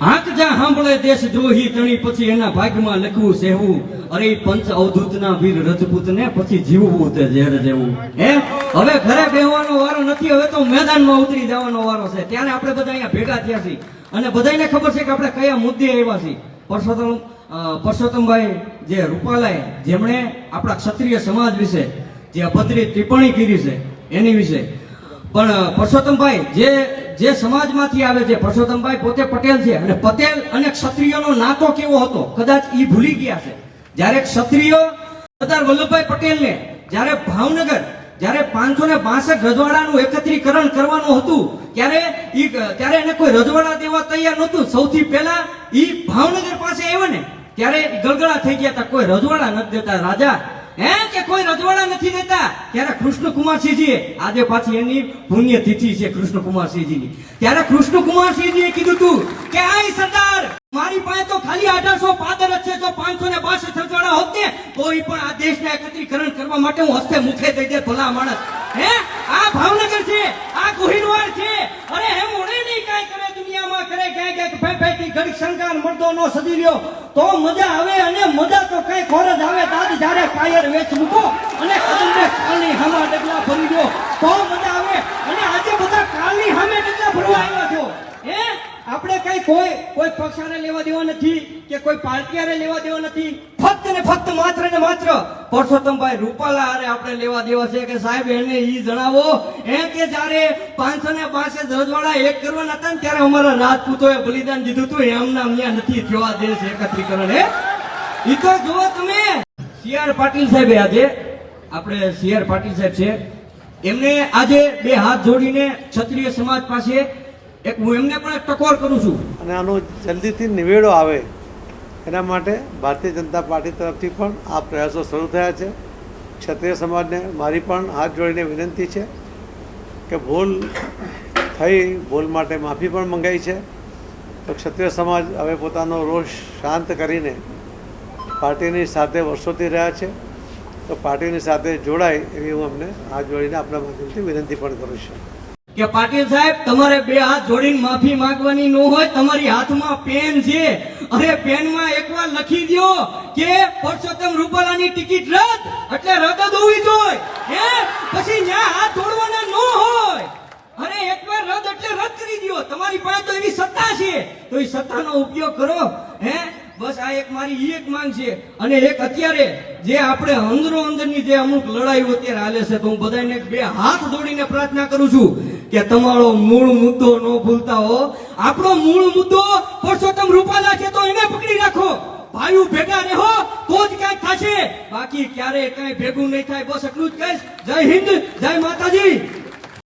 હાથ જા સાંભળે દેશ દ્રોહી, તણી પછી એના ભાગમાં લખવું, સહેવું. અરે પંચ અવધૂતના વીર રજપૂતને પછી જીવવું તે ઝેર જેવું. હે? હવે ઘરે બેહવાનો વારો નથી, હવે તો મેદાનમાં ઉતરી જવાનો વારો છે. ત્યારે આપણે બધા અહીંયા ભેગા થયા છીએ. અને બધાને ખબર છે કે આપણે કયા મુદ્દે આવ્યા છીએ. પરસોત્તમ પરસોત્તમભાઈ જે રૂપાલાએ, જેમણે આપણા ક્ષત્રિય સમાજ વિશે જે અભદ્રી ટિપ્પણી કરી છે, એની વિશે. પણ પરસોત્તમભાઈ, જે જે સમાજમાંથી આવે છે, પરસોત્તમભાઈ પોતે પટેલ છે અને પટેલ અને ક્ષત્રિયનો નાતો કેવો હતો? કદાચ એ ભૂલી ગયા છે. જ્યારે ક્ષત્રિયો સરદાર વલ્લભભાઈ પટેલને, જ્યારે ભાવનગર, જ્યારે પાંચસો ને બાસઠ રજવાડાનું એકત્રીકરણ કરવાનું હતું, ત્યારે ઈ, ત્યારે એને કોઈ રજવાડા દેવા તૈયાર નહોતું. સૌથી પહેલા ઈ ભાવનગર પાસે આવ્યો ને, ત્યારે ગળગળા થઈ ગયા હતા. કોઈ રજવાડા નથી દેતા. રાજા કોઈ ત્યારે કૃષ્ણકુમારસિંહજીએ, આજે પાછી કીધું તું કે, આય સરદાર, મારી પાસે તો ખાલી અઢારસો પાદર જ છે પાંચસો ને બાસઠ રજવાડા હોત તોય પણ આ દેશને એકત્રીકરણ કરવા માટે હું હસ્તે મુખે દઈ દે ભલા માણસ. હે? આ ભાવનગર છે આ ગોહિલવાડ છે અરે હે મોડે નહીં કાંઈ કરે દુનિયામાં કરે ક્યાંય ક્યાંક ફે ઘડી શંકાર મળતો નો સદી લ્યો તો મજા આવે અને મજા તો કઈ ખોર જ આવે. દાદ જ્યારે ફાયર વેચ મૂકો અને કદમને કાલની હામા ડગલા ભરી દો. તો મજા આવે. અને આજે બધા કાલની સામે ડગલા ભરવા આવ્યા છો. હે? આપણે કઈ કોઈ કોઈ પક્ષાને લેવા દેવા નથી કે કોઈ પાર્ટીયારે લેવા દેવા નથી. ફક્ત ને ફક્ત માત્ર ને માત્ર પરસોત્તમભાઈ રૂપાલા હારે આપણે લેવા દેવા છે કે સાહેબ, એને ઈ જણાવો. એ કે જ્યારે પાંચસો ને પાસઠ ધ્વજવાળા એક કરવાના હતા ને ત્યારે અમારા રાજપૂતોએ બલિદાન દીધું હતું. એમના અહીંયા નથી થવા દે છે એકત્રીકરણ એ ઈ તો જુઓ તમે. સી આર પાટીલ સાહેબે આજે, આપણે સી આર પાટીલ સાહેબ છે, એમને આજે બે હાથ જોડીને ક્ષત્રિય સમાજ પાસે એક હું એમને પણ ટકોર કરું છું. અને આનો જલ્દીથી નિવેડો આવે. એના માટે ભારતીય જનતા પાર્ટી તરફથી પણ આ પ્રયાસો શરૂ થયા છે. ક્ષત્રિય સમાજને મારી પણ હાથ જોડીને વિનંતી છે કે ભૂલ થઈ, ભૂલ માટે માફી પણ મંગાઈ છે. તો ક્ષત્રિય સમાજ હવે પોતાનો રોષ શાંત કરીને પાર્ટીની સાથે વર્ષોથી રહ્યા છે. તો પાર્ટીની સાથે જોડાય એવી હું અમને હાથ જોડીને આપણા માધ્યમથી વિનંતી પણ કરું છું. કે પાટીલ સાહેબ, તમારે બે હાથ જોડીને માફી માંગવાની ન હોય, તમારી હાથમાં પેન છે. અરે પેનમાં એકવાર લખી દ્યો કે પરસોત્તમ રૂપાલાની ટિકિટ રદ. એટલે રદ જ હોવી જોઈએ. હે? પછી ન્યા હાથ જોડવાના ન હોય. અરે એકવાર રદ એટલે રદ કરી દ્યો. તમારી પાસે તો એવી સત્તા છે. તો એ સત્તાનો ઉપયોગ કરો. હે? આ એક મારી એક માંગ છે. અને એક અત્યારે જે આપણે અંદરો અંદરની જે અમુક લડાઈઓ અત્યારે હાલે છે, તો હું બધાને બે હાથ જોડીને પ્રાર્થના કરું છું કે તમારો મૂળ મુદ્દો ન ભૂલતા હો. આપણો મૂળ મુદ્દો પરસોત્તમ રૂપાલા છે, તો એને પકડી રાખો. ભાઈઓ ભેગા રહો, તો જ કંઈક થશે. બાકી ક્યારે કઈ ભેગું નહીં થાય, બસ એટલું જ કહીશ. જય હિન્દ, જય માતાજી.